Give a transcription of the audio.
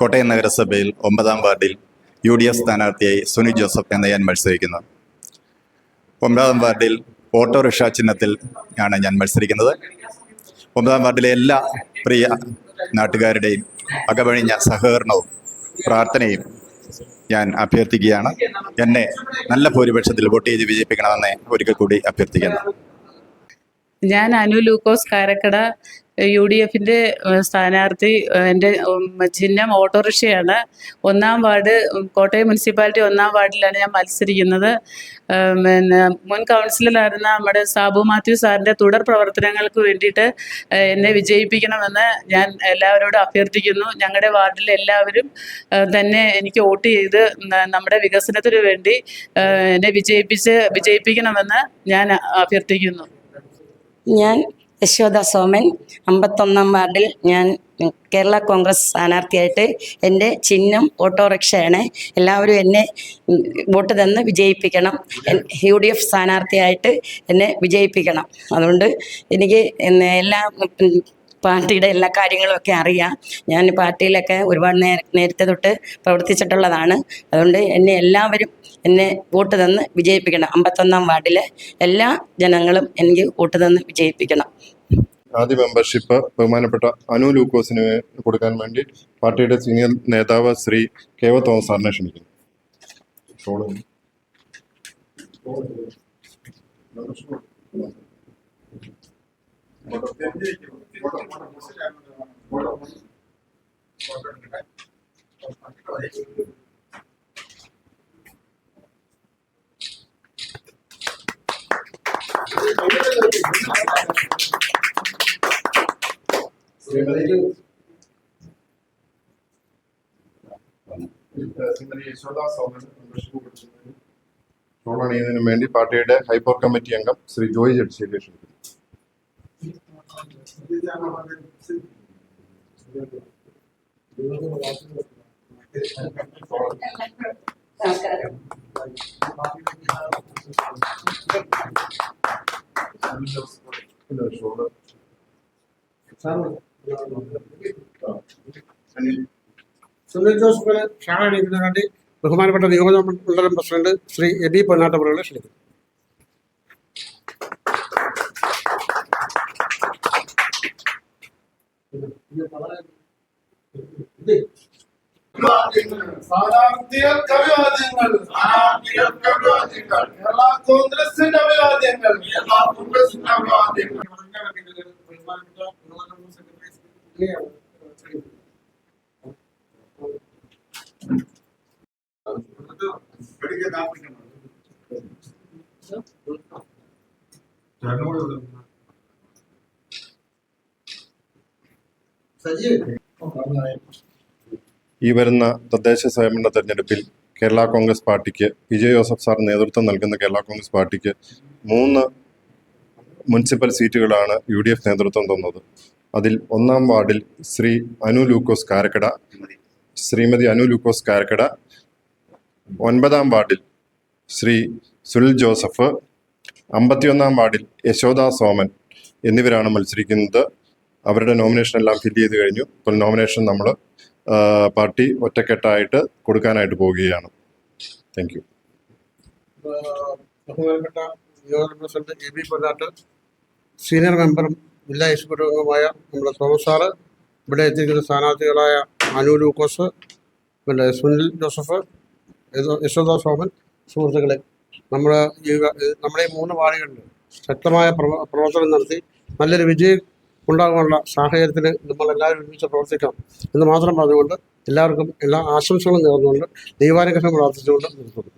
കോട്ടയം നഗരസഭയിൽ ഒമ്പതാം വാർഡിൽ യു ഡി എഫ് സ്ഥാനാർത്ഥിയായി സുനി ജോസഫ് എന്ന ഞാൻ മത്സരിക്കുന്നു. ഒമ്പതാം വാർഡിൽ ഓട്ടോറിക്ഷ ചിഹ്നത്തിൽ ആണ് ഞാൻ മത്സരിക്കുന്നത്. ഒമ്പതാം വാർഡിലെ എല്ലാ പ്രിയ നാട്ടുകാരുടെയും അകവഴിഞ്ഞ സഹകരണവും പ്രാർത്ഥനയും ഞാൻ അഭ്യർത്ഥിക്കുകയാണ്. എന്നെ നല്ല ഭൂരിപക്ഷത്തിൽ വോട്ട് ചെയ്ത് വിജയിപ്പിക്കണമെന്ന് ഒരിക്കൽ കൂടി അഭ്യർത്ഥിക്കുന്നു. ഞാൻ അനു ലൂക്കോസ് കാരക്കട യു ഡി എഫിന്റെ സ്ഥാനാർത്ഥി എന്റെ ചിഹ്നം ഓട്ടോറിക്ഷയാണ്. ഒന്നാം വാർഡ് കോട്ടയം മുനിസിപ്പാലിറ്റി ഒന്നാം വാർഡിലാണ് ഞാൻ മത്സരിക്കുന്നത്. പിന്നെ മുൻ കൗൺസിലറായിരുന്ന നമ്മുടെ സാബു മാത്യു സാറിന്റെ തുടർ പ്രവർത്തനങ്ങൾക്ക് വേണ്ടിയിട്ട് എന്നെ വിജയിപ്പിക്കണമെന്ന് ഞാൻ എല്ലാവരോടും അഭ്യർത്ഥിക്കുന്നു. ഞങ്ങളുടെ വാർഡിൽ എല്ലാവരും തന്നെ എനിക്ക് വോട്ട് ചെയ്ത് നമ്മുടെ വികസനത്തിന് വേണ്ടി എന്നെ വിജയിപ്പിച്ച് വിജയിപ്പിക്കണമെന്ന് ഞാൻ അഭ്യർത്ഥിക്കുന്നു. ഞാൻ യശോദ സോമൻ അമ്പത്തൊന്നാം വാർഡിൽ ഞാൻ കേരള കോൺഗ്രസ് സ്ഥാനാർത്ഥിയായിട്ട് എന്റെ ചിഹ്നം ഓട്ടോറിക്ഷയാണ്. എല്ലാവരും എന്നെ വോട്ട് തന്ന് വിജയിപ്പിക്കണം. യു ഡി എഫ് സ്ഥാനാർത്ഥിയായിട്ട് എന്നെ വിജയിപ്പിക്കണം. അതുകൊണ്ട് എനിക്ക് എല്ലാ പാർട്ടിയുടെ എല്ലാ കാര്യങ്ങളും ഒക്കെ അറിയാം. ഞാൻ പാർട്ടിയിലൊക്കെ ഒരുപാട് നേര നേരത്തെ തൊട്ട് പ്രവർത്തിച്ചിട്ടുള്ളതാണ്. അതുകൊണ്ട് എന്നെ എല്ലാവരും എന്നെ വോട്ട് തന്ന് വിജയിപ്പിക്കണം. അമ്പത്തൊന്നാം വാർഡിലെ എല്ലാ ജനങ്ങളും എനിക്ക് വോട്ട് തന്ന് വിജയിപ്പിക്കണം. ആദ്യ മെമ്പർഷിപ്പ് ബഹുമാനപ്പെട്ട അനു ലൂക്കോസിന് കൊടുക്കാൻ വേണ്ടി പാർട്ടിയുടെ സീനിയർ നേതാവ് ശ്രീ കെ ഒ തോമസ് സാറിനെ ക്ഷണിക്കുന്നു. അണിയുന്നതിന് വേണ്ടി പാർട്ടിയുടെ ഹൈപ്പർ കമ്മിറ്റി അംഗം ശ്രീ ജോയ് ജഡ്ജിയെ ക്ഷണിക്കുന്നു ഷോൾ. സുനിൽ അണിയിക്കുന്നതിന് വേണ്ടി ബഹുമാനപ്പെട്ട നിയോജക മണ്ഡലം പ്രസിഡന്റ് ശ്രീ എബി പൊന്നാട്ടപുരകളെ ക്ഷണിക്കുന്നു സ്ഥാനാർത്ഥികൾക്ക് അഭിവാദ്യങ്ങൾ കേരള കോൺഗ്രസിന്റെ അഭിവാദ്യങ്ങൾ കേരള കോൺഗ്രസിന്റെ അഭിവാദ്യങ്ങൾ ഈ വരുന്ന തദ്ദേശ സ്വയംഭരണ തെരഞ്ഞെടുപ്പിൽ കേരള കോൺഗ്രസ് പാർട്ടിക്ക് വിജയ് ജോസഫ് സാർ നേതൃത്വം നൽകുന്ന കേരള കോൺഗ്രസ് പാർട്ടിക്ക് മൂന്ന് മുനിസിപ്പൽ സീറ്റുകളാണ് യു ഡി എഫ് നേതൃത്വം തന്നത്. അതിൽ ഒന്നാം വാർഡിൽ ശ്രീ അനു ലൂക്കോസ് കാരക്കട ശ്രീമതി അനു ലൂക്കോസ് കാരക്കട ഒൻപതാം വാർഡിൽ ശ്രീ സുനിൽ ജോസഫ് അമ്പത്തിയൊന്നാം വാർഡിൽ യശോദ സോമൻ എന്നിവരാണ് മത്സരിക്കുന്നത്. അവരുടെ നോമിനേഷൻ എല്ലാം ഫില്ല് ചെയ്ത് കഴിഞ്ഞു. ഇപ്പോൾ നോമിനേഷൻ നമ്മൾ പാർട്ടി ഒറ്റക്കെട്ടായിട്ട് കൊടുക്കാനായിട്ട് പോവുകയാണ്. താങ്ക് യു സീനിയർ മെമ്പറും ജില്ലാ എക്സിക്യൂട്ടീവ് നമ്മുടെ തോമസ് ഇവിടെ എത്തിയിരിക്കുന്ന സ്ഥാനാർത്ഥികളായ അനു ലൂക്കോസ് പിന്നെ സുനിൽ ജോസഫ് യശോദാ സോമൻ സുഹൃത്തുക്കളെ നമ്മുടെ നമ്മുടെ ഈ മൂന്ന് വാർഡുകളിൽ ശക്തമായ പ്രവ- പ്രവർത്തനം നടത്തി നല്ലൊരു വിജയം ഉണ്ടാകാനുള്ള സാഹചര്യത്തിന് നമ്മളെല്ലാവരും ഒരുമിച്ച് പ്രവർത്തിക്കാം എന്ന് മാത്രം പറഞ്ഞുകൊണ്ട് എല്ലാവർക്കും എല്ലാ ആശംസകളും നേർന്നുകൊണ്ട് ദൈവാനുഗ്രഹം പ്രാർത്ഥിച്ചുകൊണ്ട് നിർത്തുന്നു.